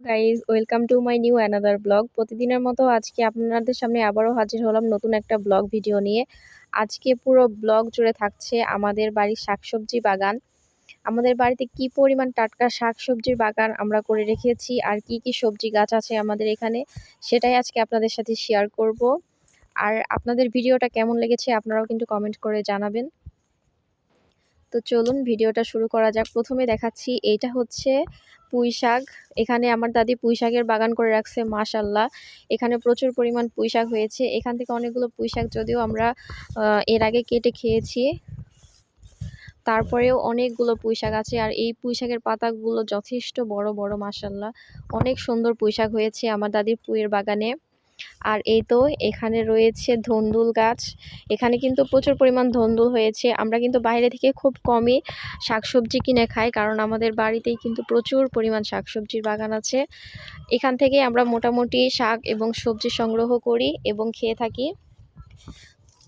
Guys welcome to my new another blog প্রতিদিনের মতো আজকে আপনাদের সামনে আবারও হাজির হলাম নতুন একটা ব্লগ ভিডিও নিয়ে। আজকে পুরো ব্লগ জুড়ে থাকছে আমাদের বাড়ির শাকসবজি বাগান। আমাদের বাড়িতে কি পরিমাণ টাটকা শাকসবজির বাগান আমরা করে রেখেছি, আর কি কি সবজি গাছ আছে আমাদের এখানে, সেটাই আজকে আপনাদের সাথে শেয়ার করব। আর আপনাদের ভিডিওটা কেমন লেগেছে, আপনারাও কিন্তু কমেন্ট করে জানাবেন। তো চলুন ভিডিওটা শুরু করা যাক। প্রথমে দেখাচ্ছি, এইটা হচ্ছে পুঁই শাক। এখানে আমার দাদি পুঁই শাকের বাগান করে রাখছে মাশাল্লাহ এখানে প্রচুর পরিমাণ পুঁই শাক হয়েছে। এখান থেকে অনেকগুলো পুঁই শাক যদিও আমরা এর আগে কেটে খেয়েছি। তারপরেও অনেকগুলো পুঁই শাক আছে আর এই পুঁই শাকের পাতাগুলো যথেষ্ট বড় বড় মাসাল্লাহ অনেক সুন্দর পুঁই শাক হয়েছে আমার দাদির পুঁয়ের বাগানে। আর এই তো এখানে রয়েছে ধন্দুল গাছ। এখানে কিন্তু প্রচুর পরিমাণ ধন্দুল হয়েছে। আমরা কিন্তু বাইরে থেকে খুব কমই শাকসবজি কিনে খাই, কারণ আমাদের বাড়িতেই কিন্তু প্রচুর পরিমাণ শাকসবজির বাগান আছে। এখান থেকে আমরা মোটামুটি শাক এবং সবজি সংগ্রহ করি এবং খেয়ে থাকি।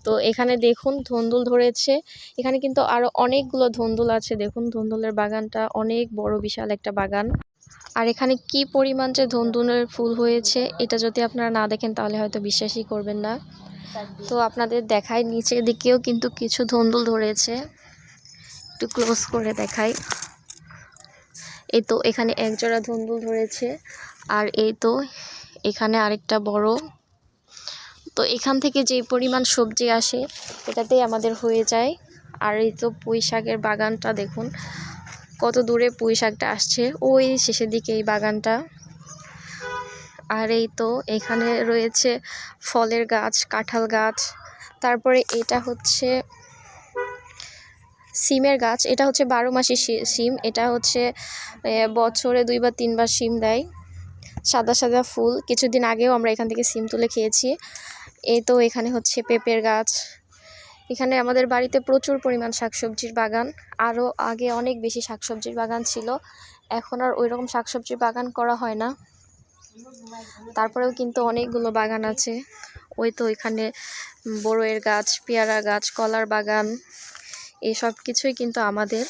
তো এখানে দেখুন ধন্দুল ধরেছে। এখানে কিন্তু আরও অনেকগুলো ধন্দুল আছে। দেখুন ধন্দুলের বাগানটা অনেক বড় বিশাল একটা বাগান। আর এখানে কি পরিমাণ যে ধুনধুনের ফুল হয়েছে, এটা যদি আপনারা না দেখেন, তাহলে হয়তো বিশ্বাসই করবেন না। তো আপনাদের দেখায় নিচের দিকেও কিন্তু কিছু ধুন্দুল ধরেছে। একটু ক্লোজ করে দেখাই। এই তো এখানে একজোড়া ধুন্দুল ধরেছে, আর এই তো এখানে আরেকটা বড়। তো এখান থেকে যে পরিমাণ সবজি আসে, এটাতেই আমাদের হয়ে যায়। আর এই তো পুঁই শাকের বাগানটা দেখুন কত দূরে পুঁই শাকটা আসছে, ওই শেষের দিকে এই বাগানটা। আর এই তো এখানে রয়েছে ফলের গাছ, কাঁঠাল গাছ। তারপরে এটা হচ্ছে সিমের গাছ, এটা হচ্ছে বারো মাসি সিম, এটা হচ্ছে বছরে দুই বা তিনবার সিম দেয়। সাদা সাদা ফুল, কিছুদিন আগেও আমরা এখান থেকে সিম তুলে খেয়েছি। এই তো এখানে হচ্ছে পেঁপের গাছ। এখানে আমাদের বাড়িতে প্রচুর পরিমাণ শাকসবজির বাগান। আরও আগে অনেক বেশি শাকসবজির বাগান ছিল। এখন আর ওই রকম শাকসবজির বাগান করা হয় না। তারপরেও কিন্তু অনেকগুলো বাগান আছে। ওই তো এখানে বড়োয়ের গাছ, পেয়ারা গাছ, কলার বাগান এই সব কিছুই কিন্তু আমাদের।